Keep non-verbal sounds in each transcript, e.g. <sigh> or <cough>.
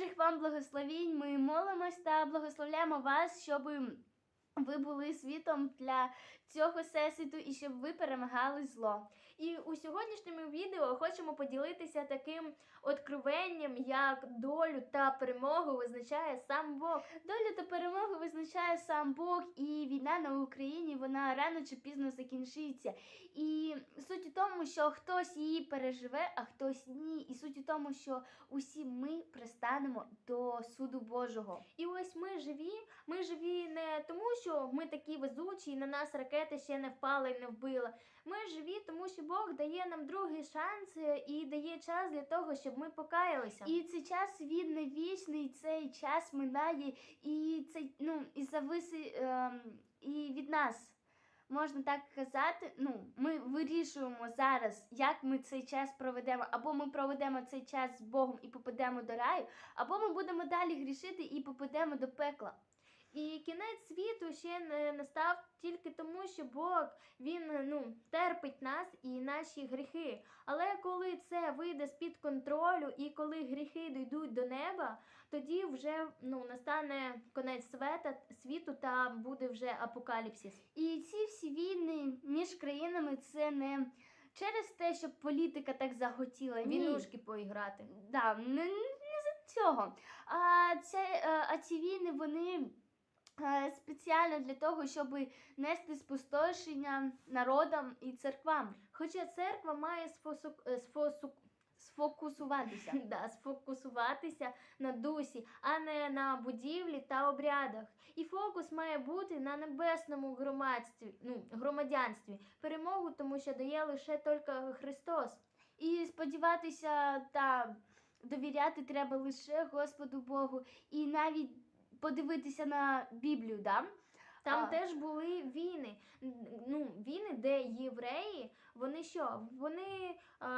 Божих вам благословінь. Ми молимось та благословляємо вас, щоб ви були світом для цього всесвіту і щоб ви перемагали зло. І у сьогоднішньому відео хочемо поділитися таким откровенням, як долю та перемогу визначає сам Бог. Долю та перемогу визначає сам Бог, і війна на Україні вона рано чи пізно закінчиться. І суть у тому, що хтось її переживе, а хтось ні. І суть у тому, що усі ми пристанемо до суду Божого. І ось ми живі. Ми живі не тому, що ми такі везучі, і на нас ракети ще не впали і не вбили. Ми живі, тому що Бог дає нам другий шанс е, і дає час для того, щоб ми покаялися. І цей час він не вічний, цей час минає, і цей ну і зависи ем, і від нас. Можна так казати, ну, ми вирішуємо зараз, як ми цей час проведемо. Або ми проведемо цей час з Богом і попадемо до раю, або ми будемо далі грішити і попадемо до пекла. І кінець світу ще не настав тільки тому, що Бог він ну терпить нас і наші гріхи. Але коли це вийде з під контролю, і коли гріхи дійдуть до неба, тоді вже ну настане конець света світу та буде вже апокаліпсис. І ці всі війни між країнами це не через те, що політика так захотіла. Ні. Вінушки поіграти. Да, не, не за цього. А, це, а ці війни вони спеціально для того, щоб нести спустошення народам і церквам. Хоча церква має сфосу, е, сфокусуватися. <laughs> Да, сфокусуватися на дусі, а не на будівлі та обрядах. І фокус має бути на небесному громадстві, ну, громадянстві. Перемогу, тому що дає лише тільки Христос. І сподіватися та довіряти треба лише Господу Богу. І навіть подивитися на Біблію, да? Там А. теж були війни. Ну, війни, де євреї, вони що? Вони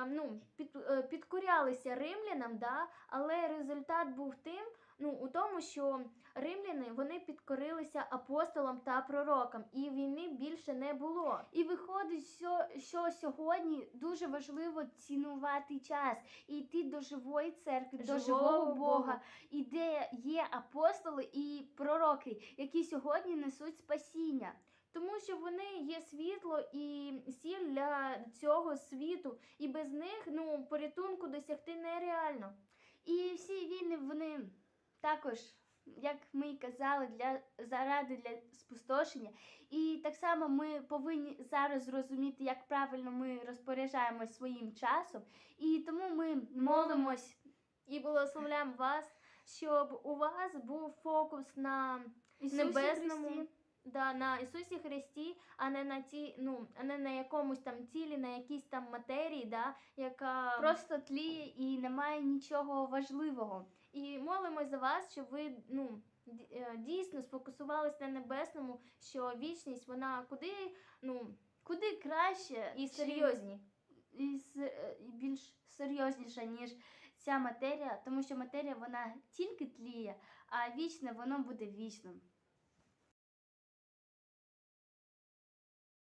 ну, під, е, підкорялися римлянам, да? але результат був тим, ну, у тому, що римляни вони підкорилися апостолам та пророкам, і війни більше не було. І виходить, що, що сьогодні дуже важливо цінувати час і йти до живої церкви, до Живого. Бога, і де є апостоли і пророки, які сьогодні несуть спасіння. Тому що вони є світло і сіль для цього світу, і без них ну, порятунку досягти нереально. І всі війни вони також, як ми і казали, для заради для спустошення. І так само ми повинні зараз зрозуміти, як правильно ми розпоряджаємось своїм часом. І тому ми молимось. І благословляємо вас, щоб у вас був фокус на Ісусі небесному, Христі. Да, на Ісусі Христі, а не на ті, ну, а не на якомусь там тілі, на якійсь там матерії, да, яка Просто тліє і немає нічого важливого. І молимось за вас, щоб ви ну, е, дійсно сфокусувались на небесному, що вічність вона куди ну, Куди краще і серйозні. і, е, і більш серйозніша, ніж ця матерія, тому що матерія вона тільки тліє, а вічне воно буде вічним.